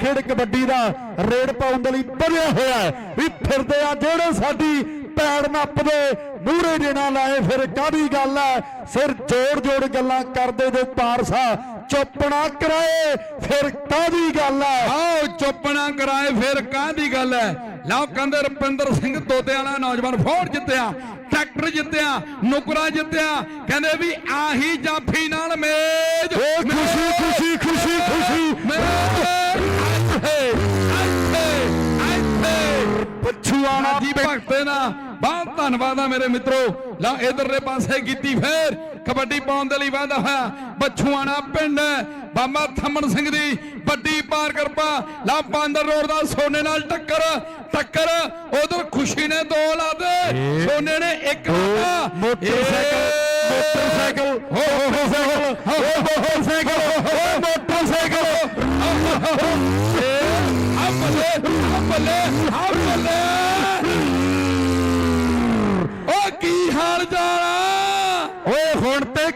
ਖੇਡ ਕਬੱਡੀ ਦਾ ਰੇਡ ਪਾਉਣ ਦੇ ਲਈ ਬਣਿਆ ਹੋਇਆ ਹੈ। ਵੀ ਫਿਰਦੇ ਆ ਜਿਹੜੇ ਸਾਡੀ ਪੈੜ ਨੱਪਦੇ ਮੂਹਰੇ ਜਿਨਾ ਲਾਏ, ਫਿਰ ਕਾਦੀ ਗੱਲ ਹੈ? ਸਿਰ ਜੋੜ ਜੋੜ ਗੱਲਾਂ ਕਰਦੇ ਜੋ ਪਾਰਸਾ ਚੁੱਪਣਾ ਕਰਾਏ, ਫਿਰ ਕਾਦੀ ਗੱਲ ਹੈ? ਆਓ, ਚੁੱਪਣਾ ਕਰਾਏ, ਫਿਰ ਕਾਦੀ ਗੱਲ ਹੈ? ਲਓ ਕਹਿੰਦੇ ਰਪਿੰਦਰ ਸਿੰਘ ਤੋਤੇ ਵਾਲਾ ਨੌਜਵਾਨ ਫੌੜ ਜਿੱਤਿਆ, ਟਰੈਕਟਰ ਜਿੱਤਿਆ, ਨੁਕਰਾ ਜਿੱਤਿਆ, ਕਹਿੰਦੇ ਵੀ ਆਹੀ ਜਾਫੀ ਨਾਲ ਪਛੂਆਣਾ ਜੀ ਭਗਤੇ ਨਾ ਬਹੁਤ ਧੰਨਵਾਦ ਆ ਮੇਰੇ ਮਿੱਤਰੋ ਲਾ ਇਧਰਲੇ ਪਾਸੇ ਕੀਤੀ ਫੇਰ ਕਬੱਡੀ ਪਾਉਣ ਦੇ ਲਈ ਵਾਅਦਾ ਹੋਇਆ ਬਛੂਆਣਾ ਪਿੰਡ ਬਾਬਾ ਥੰਮਣ ਸਿੰਘ ਦੀ ਵੱਡੀ ਪਾਰ ਕਿਰਪਾ ਲਾ ਬਾਂਦਰ ਰੋਡ ਦਾ ਸੋਨੇ ਨਾਲ ਟੱਕਰ ਟੱਕਰ ਉਧਰ ਖੁਸ਼ੀ ਨੇ ਦੋ ਲਾ ਦੇ ਸੋਨੇ ਨੇ ਇੱਕ ਲਾਤਾ ਮੋਟਰਸਾਈਕਲ ਮੋਟਰਸਾਈਕਲ ਹੋ ਹੋ ਮੋਟਰਸਾਈਕਲ ਮੋਟਰਸਾਈਕਲ ਬੱਲੇ ਬੱਲੇ ਮਰ ਜਾਣਾ। ਓਏ ਹੁਣ ਤੇ